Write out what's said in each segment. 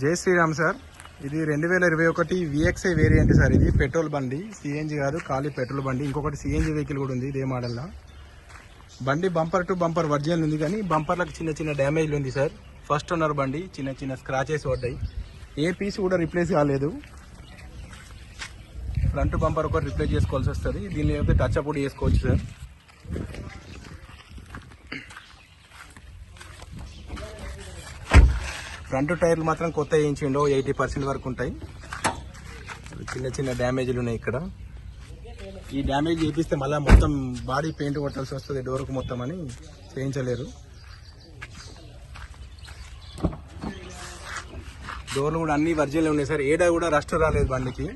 జై శ్రీరామ్ సార్. ఇది రెండు వేల ఇరవై ఒకటి విఎక్స్ఐ వేరియంట్ సార్ ఇది. పెట్రోల్ బండి. సిఎన్జి కాదు ఖాళీ పెట్రోల్ బండి. ఇంకొకటి సిఎన్జి వెహికల్ కూడా ఉంది ఇదే మోడల్లో బండి బంపర్ టు బంపర్ వర్జినల్ ఉంది కానీ బంపర్లకు చిన్న చిన్న డ్యామేజ్లు ఉంది సార్. ఫస్ట్ ఓనర్ బండి చిన్న చిన్న స్క్రాచెస్ పడ్డాయి. ఏ పీస్ కూడా రిప్లేస్ కాలేదు. ఫ్రంట్ బంపర్ ఒకటి రిప్లేస్ చేసుకోవాల్సి వస్తుంది. దీన్ని అయితే టచ్ అప్ కూడా చేసుకోవచ్చు సార్. ఫ్రంట్ టైర్లు మాత్రం కొత్త వేయించిండో ఎయిటీ పర్సెంట్ వరకు ఉంటాయి. చిన్న చిన్న డ్యామేజ్లు ఉన్నాయి ఇక్కడ. ఈ డ్యామేజ్ చేపిస్తే మళ్ళీ మొత్తం బాడీ పెయింట్ కొట్టాల్సి వస్తుంది డోర్కు మొత్తం అని చేయించలేరు. డోర్లు కూడా అన్ని వర్జిన్లు ఉన్నాయి సార్. ఏడా కూడా రస్ట్ రాలేదు బండికి.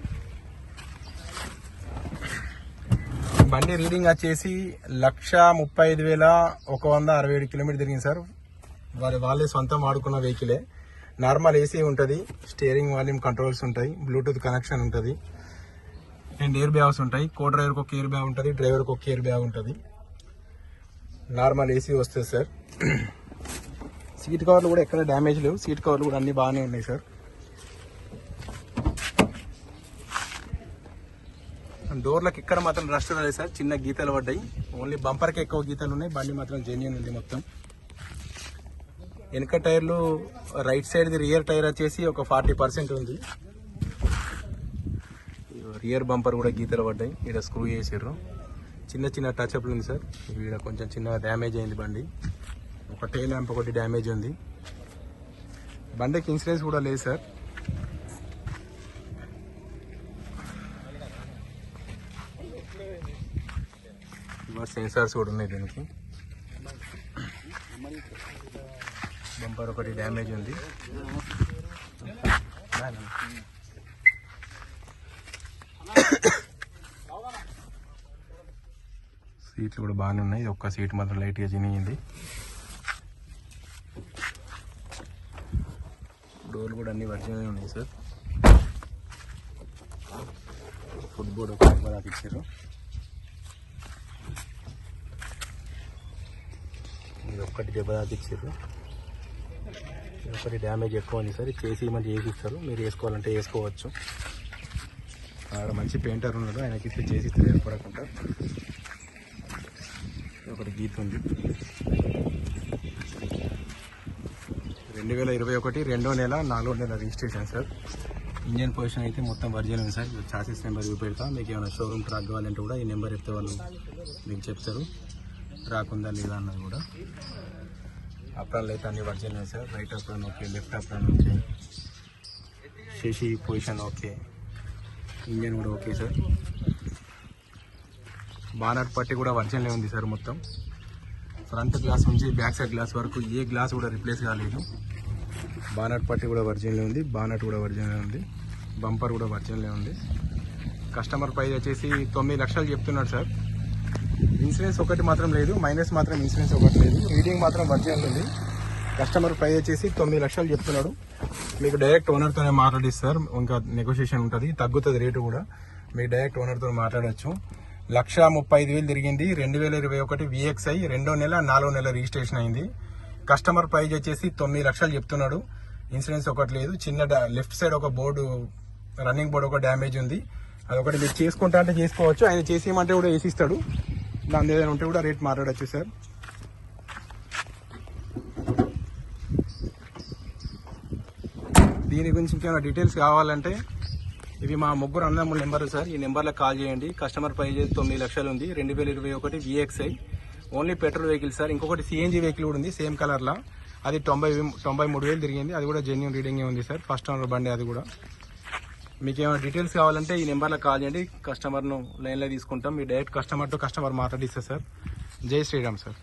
బండి రీడింగ్ వచ్చేసి లక్ష ముప్పై ఐదు వేల ఒక వంద అరవై ఏడు కిలోమీటర్ తిరిగింది సార్. వారి వాళ్ళే సొంతం వాడుకున్న వెహికలే. నార్మల్ ఏసీ ఉంటుంది స్టీరింగ్ వాల్యూమ్ కంట్రోల్స్ ఉంటాయి బ్లూటూత్ కనెక్షన్ ఉంటుంది అండ్ ఎయిర్ బ్యాగ్స్ ఉంటాయి కో డ్రైవర్కి ఒక ఎయిర్ బ్యాగ్ ఉంటుంది డ్రైవర్కి ఒక ఎయిర్ బ్యాగ్ ఉంటుంది. నార్మల్ ఏసీ వస్తుంది సార్. సీట్ కవర్లు కూడా ఎక్కడ డ్యామేజ్ లేవు సీట్ కవర్లు కూడా అన్నీ బాగానే ఉన్నాయి సార్. డోర్లకు ఎక్కడ మాత్రం రస్ట్ రాలేదు సార్ చిన్న గీతలు పడ్డాయి. ఓన్లీ బంపర్కి ఎక్కువ గీతలు ఉన్నాయి బండి మాత్రం జెన్యున్ ఉంది మొత్తం. వెనుక టైర్లు రైట్ సైడ్ది రియర్ టైర్ వచ్చేసి ఒక ఫార్టీ పర్సెంట్ ఉంది. రియర్ బంపర్ కూడా గీతలు పడ్డాయి. ఇక్కడ స్క్రూ చేసారు చిన్న చిన్న టచ్ అప్లు ఉంది సార్. ఇక్కడ కొంచెం చిన్న డ్యామేజ్ అయింది బండి. ఒక టైల్ ల్యాంప్ ఒకటి డ్యామేజ్ ఉంది. బండికి ఇన్సూరెన్స్ కూడా లేదు సార్. సెన్సార్స్ కూడా ఉన్నాయి దీనికి. బంపర్ ఒకటి డ్యామేజ్ ఉంది. సీట్లు కూడా బాగానే ఉన్నాయి. ఒక్క సీట్ మాత్రం లైట్గా చినిగింది. డోర్లు కూడా అన్ని వర్జినల్ ఉన్నాయి సార్. ఫుడ్ బోర్డ్ ఒక దాకా ఇచ్చారు. ఇది ఒక్కటి దెబ్బ దాకా ఇచ్చారు. ఒకటి డ్యామేజ్ ఎక్కువ ఉంది సార్. చేసి మంచి చేసి ఇస్తారు మీరు వేసుకోవాలంటే వేసుకోవచ్చు. ఆడ మంచి పెయింటర్ ఉన్నాడు. ఆయనకి ఇస్తే చేసి ఇస్తారు ఏర్పడకుండా ఒకటి గీత ఉంది. రెండు వేల ఇరవై ఒకటి రెండో నెల నాలుగో నెల రిజిస్ట్రేషన్ సార్. ఇంజన్ పొజిషన్ అయితే మొత్తం వర్జిన్ ఉంది సార్. చాసెస్ నెంబర్ చూపెడతా. మీకు ఏమైనా షోరూమ్ ట్రాక్ కావాలంటే కూడా ఈ నెంబర్ చెప్తే వాళ్ళు మీకు చెప్తారు. రాకుందా లేదా అన్నది కూడా. అప్రాన్లు అయితే అన్ని virgin sir. Right apron okay left apron okay. Chassis position okay. Engine కూడా ఓకే సార్. బానర్ పట్టి కూడా వర్జన్లే ఉంది సార్ మొత్తం. ఫ్రంట్ గ్లాస్ నుంచి బ్యాక్ సైడ్ గ్లాస్ వరకు ఏ గ్లాస్ కూడా రిప్లేస్ కాలేదు. బానట్ పట్టి కూడా వర్జన్లే ఉంది. బానట్ కూడా వర్జన్లే ఉంది. బంపర్ కూడా వర్జన్లే ఉంది. కస్టమర్ ప్రైస్ వచ్చేసి తొమ్మిది లక్షలు చెప్తున్నాడు సార్. ఇన్సూరెన్స్ ఒకటి మాత్రం లేదు మైనస్ మాత్రం ఇన్సూరెన్స్ ఒకటి లేదు. రీడింగ్ మాత్రం వర్జినల్ ఉంది కస్టమర్ ప్రైస్ వచ్చేసి తొమ్మిది లక్షలు చెప్తున్నాడు. మీకు డైరెక్ట్ ఓనర్తోనే మాట్లాడిస్తారు ఇంకా నెగోషియేషన్ ఉంటుంది తగ్గుతుంది రేటు కూడా. మీకు డైరెక్ట్ ఓనర్తో మాట్లాడచ్చు. లక్ష ముప్పై ఐదు వేలు తిరిగింది రెండు వేల ఇరవై ఒకటి విఎక్స్ఐ రెండో నెల నాలుగో నెల రిజిస్ట్రేషన్ అయింది. కస్టమర్ ప్రైజ్ వచ్చేసి తొమ్మిది లక్షలు చెప్తున్నాడు. ఇన్సూరెన్స్ ఒకటి లేదు చిన్న లెఫ్ట్ సైడ్ ఒక బోర్డు రన్నింగ్ బోర్డు ఒక డ్యామేజ్ ఉంది. అదొకటి మీరు చేసుకుంటా అంటే చేసుకోవచ్చు. ఆయన చేసేయమంటే కూడా వేసిస్తాడు. దాని ఏదైనా ఉంటే కూడా రేట్ మాట్లాడచ్చు సార్. దీని గురించి ఇంకేమైనా డీటెయిల్స్ కావాలంటే ఇవి మా ముగ్గురు అన్నదమ్ముల నెంబర్ సార్. ఈ నెంబర్లో కాల్ చేయండి. కస్టమర్ ప్రైజ్ తొమ్మిది లక్షలు ఉంది. రెండు వేల ఇరవై ఒకటి VXI only petrol vehicle sir. ఇంకొకటి సిఎన్జి వెహికల్ కూడా ఉంది సేమ్ కలర్లో అది తొంభై తొంభై మూడు వేలు తిరిగింది. అది కూడా జెన్యున్ రీడింగ్ ఉంది సార్. ఫస్ట్ ఓనర్ బండి అది కూడా. మీకు ఏమైనా డీటెయిల్స్ కావాలంటే ఈ నెంబర్లో కాల్ చేయండి. కస్టమర్ను లైన్లో తీసుకుంటాం. మీ డైరెక్ట్ కస్టమర్ టు కస్టమర్ మాట్లాడిస్తారు సార్ జై శ్రీరామ్ సార్